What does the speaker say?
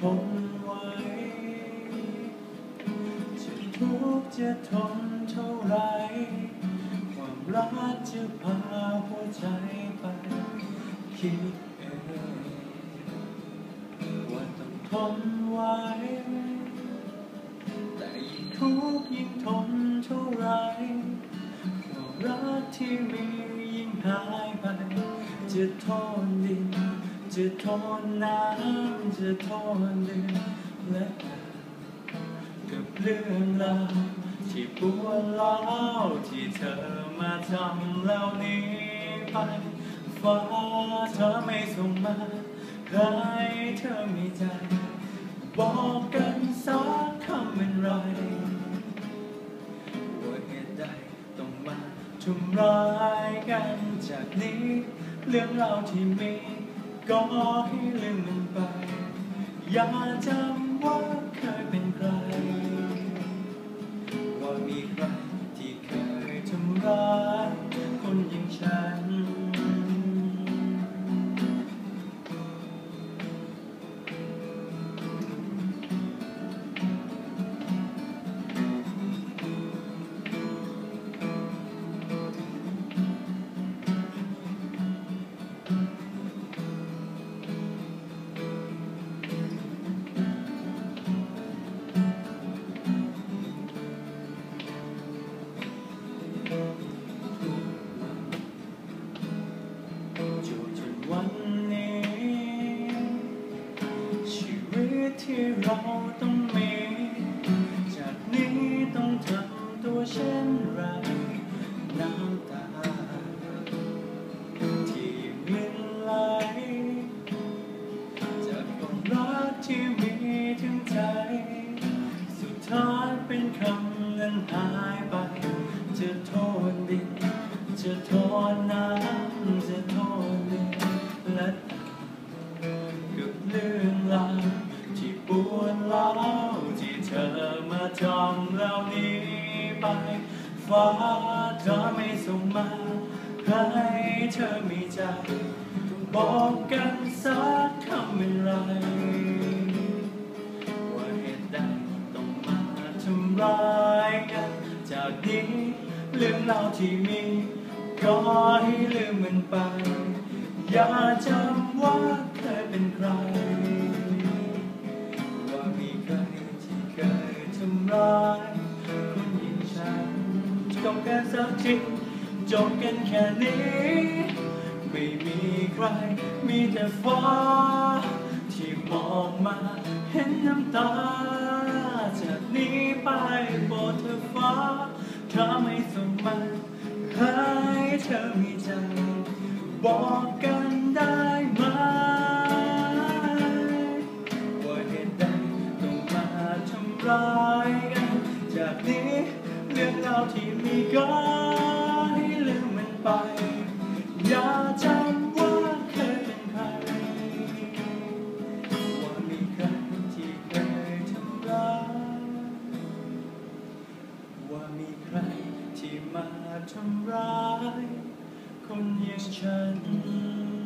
ทนไว้ จะทุกข์จะทนเท่าไร ความรักจะพาหัวใจไป คิดเองว่าต้องทนไว้ แต่ยิ่งทุกข์ยิ่งทนเท่าไร ความรักที่มียิ่งหายไป จะทนดิน จะทนน้ำจะทนเดือนและกับเรื่องราวที่ปวดร้าวที่เธอมาทำแล้วหนี้ไปฟ้าเธอไม่ส่งมาให้เธอมีใจ บอกกันสักคำเป็นไรว่าเหตุใดต้องมาทำร้ายกันจากนี้ เรื่องราวที่มี ก็ให้ลืมมันไป อย่าจำว่าเคยเป็นใคร ว่ามีใคร ที่เราต้องมี จากนี้ต้องทำตัวเช่นไรน้ำตา ที่มินไหลจากความรักที่มีถึงใจ สุดท้ายเป็นคำนั้นหายไป จะโทษดินจะโทษน้ำ มาทำแล้วหนี้ไป ฟ้าเธอไม่ส่งมา ให้เธอมีใจ บอกกันสักคำเป็นไร ว่าเหตุใดต้องมาทำร้ายกัน จากนี้เรื่องราที่มีก็ให้ลืมมันไป อย่าจำว่าเคยเป็นใคร จบกันสักทีจบกันแค่นี้ ไม่มีใคร มีแต่ฟ้า ที่มองมาเห็นน้ำตา จากนี้ไปโปรดเธอฟ้าเธอไม่ส่งมาให้เธอมีใจ บอกกันได้ไหมว่าเหตุใดต้องมาทำร้ายกัน จากนี้ รื่องราวที่มีก็ให้ลืมมันไป อย่าจำว่าเคยเป็นใคร ว่ามีใครที่เคยทำร้ายว่ามีใครที่มาทำร้าย คนอย่างฉัน